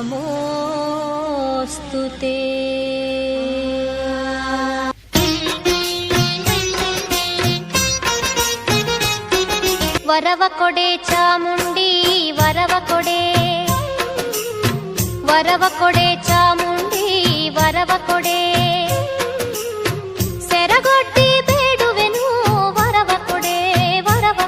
नमोऽस्तु ते ವರವ ಕೊಡೆ ಚಾಮುಂಡಿ ವರವ ಕೊಡೆ ವರವ ಕೊಡೆ ಚಾಮುಂಡಿ ವರವ ಕೊಡೆ ಸೆರಗೊಡ್ಡಿ ಬೇಡುವೆನು ವರವ ಕೊಡೆ ವರವ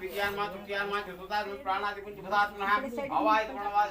విద్యాన్ మా తృప్తియాన్ మా చతుర్థాత్మ ప్రాణాది కుంచి భదాత్మ అవాయిత ప్రణవాద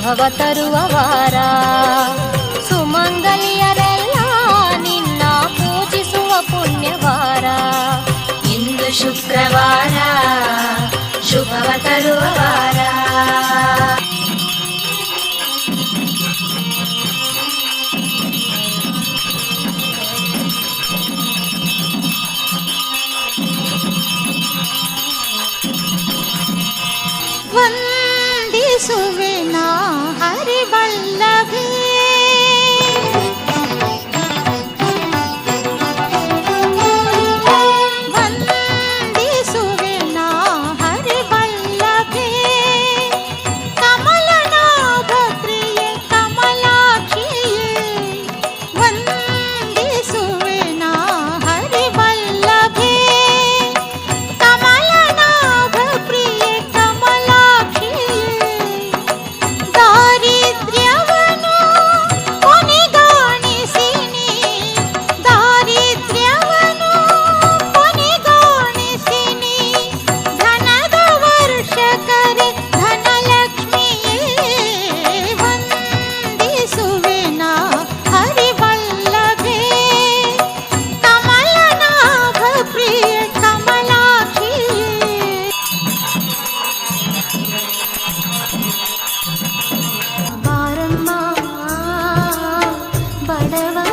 ಶುಭವ ತರುವ ವಾರ ಸುಮಂಗಲಿಯರೆಲ್ಲ ನಿನ್ನ ಪೂಜಿಸುವ ಪುಣ್ಯವಾರ ಇಂದು ಶುಕ್ರವಾರ ಶುಭವ ತರುವ I never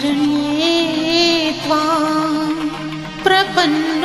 शरण्ये त्वां प्रपन्न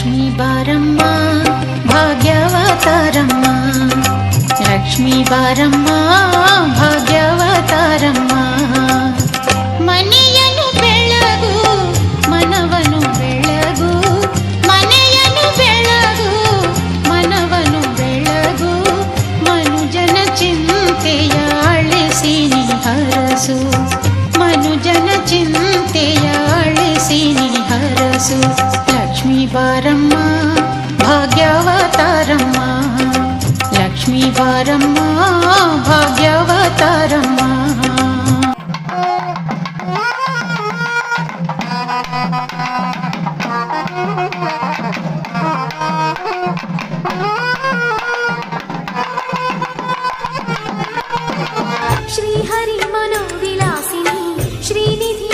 లక్ష్మీ బారమ్మ భాగ్యవతారమ్మ. లక్ష్మీ బారమ్మ భాగ్యవతారమ్మ. మనియను బెళగు మనవను బెళగు మನೆಯನು ಬೆಳಗು ಮನವನು ಬೆಳಗು ಮನುಜನ ಚಿಂತೆಯ ಅಳಿಸಿ ಹರಸು ಮನುಜನ ಚಿಂತೆಯ ಅಳಿಸಿ ಹರಸು వారమ్మా భాగ్యవతారమ్మా శ్రీహరి మనోవిలాసిని శ్రీనిధి